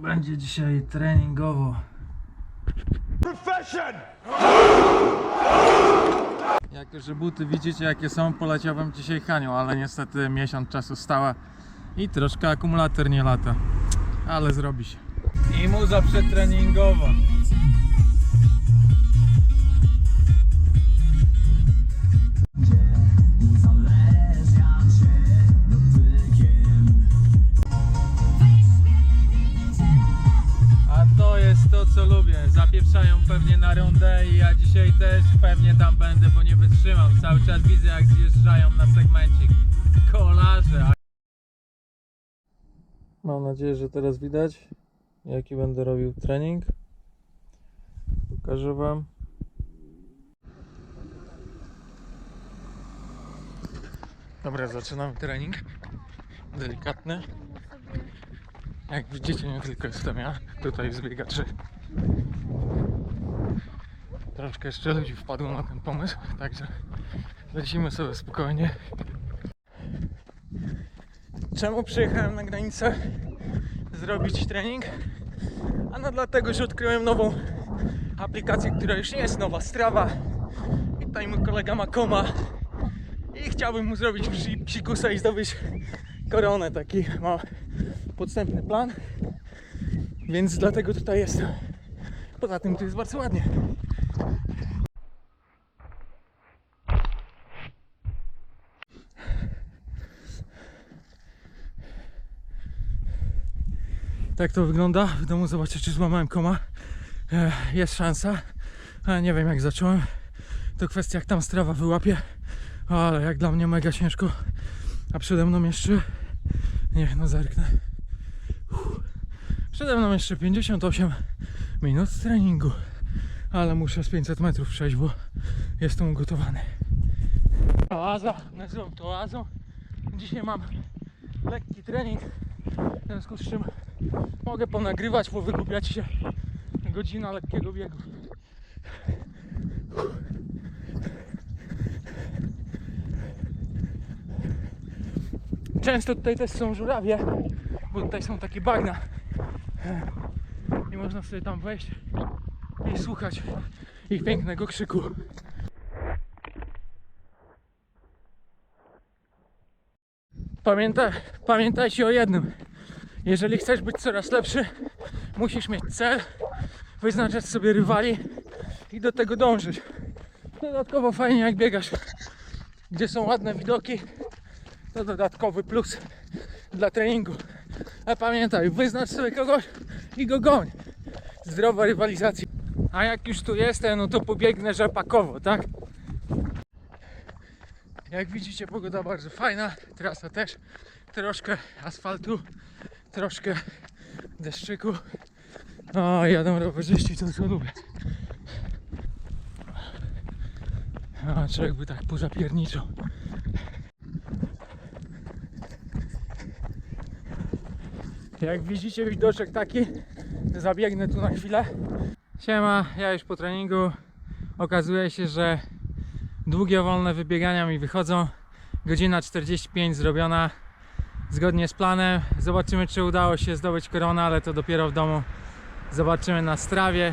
Będzie dzisiaj treningowo. Jako, że buty widzicie jakie są, poleciałbym dzisiaj Hanią, ale niestety miesiąc czasu stała i troszkę akumulator nie lata. Ale zrobi się. I muza przetreningowa. Lubię. Zapieprzają pewnie na rundę i ja dzisiaj też pewnie tam będę, bo nie wytrzymam. Cały czas widzę jak zjeżdżają na segmencik. Kolarze. Mam nadzieję, że teraz widać jaki będę robił trening. Pokażę wam. Dobra, zaczynam trening. Delikatny. Jak widzicie, nie tylko jestem ja, tutaj zbiegaczy. Troszkę jeszcze ludzi wpadło na ten pomysł, także lecimy sobie spokojnie. Czemu przyjechałem na granicę zrobić trening? Ano dlatego, że odkryłem nową aplikację, która już nie jest nowa, Strava. I tutaj mój kolega ma koma. I chciałbym mu zrobić psi- psikusa i zdobyć koronę, taki ma podstępny plan. Więc dlatego tutaj jestem. Poza tym tu jest bardzo ładnie. Tak to wygląda. W domu zobaczę, czy złamałem koma. E, Jest szansa. Nie wiem, jak zacząłem. To kwestia, jak tam strawa wyłapie. Ale jak dla mnie mega ciężko. A przede mną jeszcze. Niech no zerknę. Uff. Przede mną jeszcze 58 minut treningu. Ale muszę z 500 metrów przejść, bo jestem ugotowany. Oaza, nazywam to oazą. Dzisiaj mam lekki trening. W związku z czym mogę ponagrywać, powygłupiać się. Godzina lekkiego biegu. Często tutaj też są żurawie, bo tutaj są takie bagna. I można sobie tam wejść i słuchać ich pięknego krzyku. Pamiętaj, pamiętajcie o jednym. Jeżeli chcesz być coraz lepszy, musisz mieć cel, wyznaczać sobie rywali i do tego dążyć. Dodatkowo fajnie jak biegasz, gdzie są ładne widoki, to dodatkowy plus dla treningu. A pamiętaj, wyznacz sobie kogoś i go goń. Zdrowa rywalizacja. A jak już tu jestem, no to pobiegnę rzepakowo, tak? Jak widzicie, pogoda bardzo fajna, trasa też. Troszkę asfaltu, troszkę deszczyku. O, jadą rowerzyści, to co lubię. A, człowiek by tak pozapierniczał. Jak widzicie widoczek taki, zabiegnę tu na chwilę. Siema, ja już po treningu. Okazuje się, że długie wolne wybiegania mi wychodzą. Godzina 45 zrobiona zgodnie z planem. Zobaczymy czy udało się zdobyć koronę, ale to dopiero w domu zobaczymy na strawie.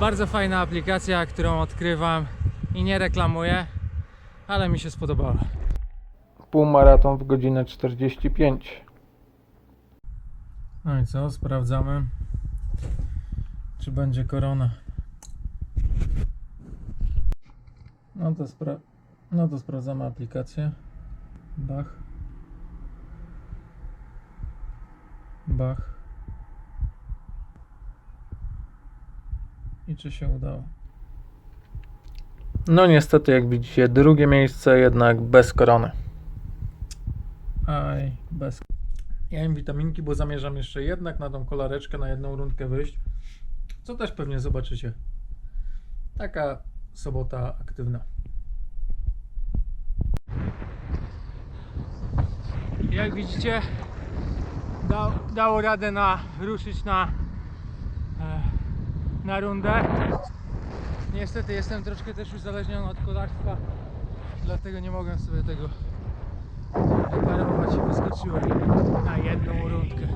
Bardzo fajna aplikacja, którą odkrywam i nie reklamuję, ale mi się spodobała. Półmaraton w godzinę 45. No i co? Sprawdzamy, czy będzie korona. No to, spra- no to sprawdzamy aplikację. Bach. Bach. I czy się udało? No niestety, jak widzicie, drugie miejsce jednak bez korony. Aj, bez. Ja jem witaminki, bo zamierzam jeszcze jednak na tą kolareczkę, na jedną rundkę wyjść. Co też pewnie zobaczycie. Taka sobota aktywna. Jak widzicie, dał, dało radę na ruszyć na, e, na rundę. Niestety jestem troszkę też uzależniony od kolarstwa, dlatego nie mogłem sobie tego darować i wyskoczyłem na jedną rundkę.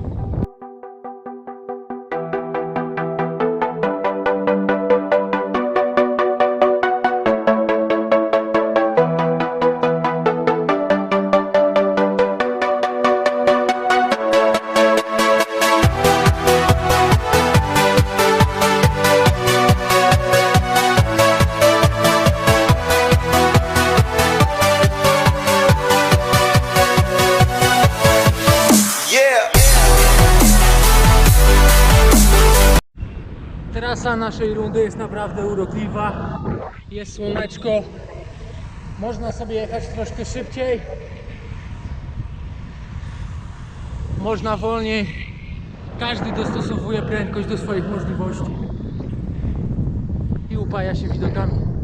Trasa naszej rundy jest naprawdę urokliwa. Jest słoneczko. Można sobie jechać troszkę szybciej. Można wolniej. Każdy dostosowuje prędkość do swoich możliwości. I upaja się widokami.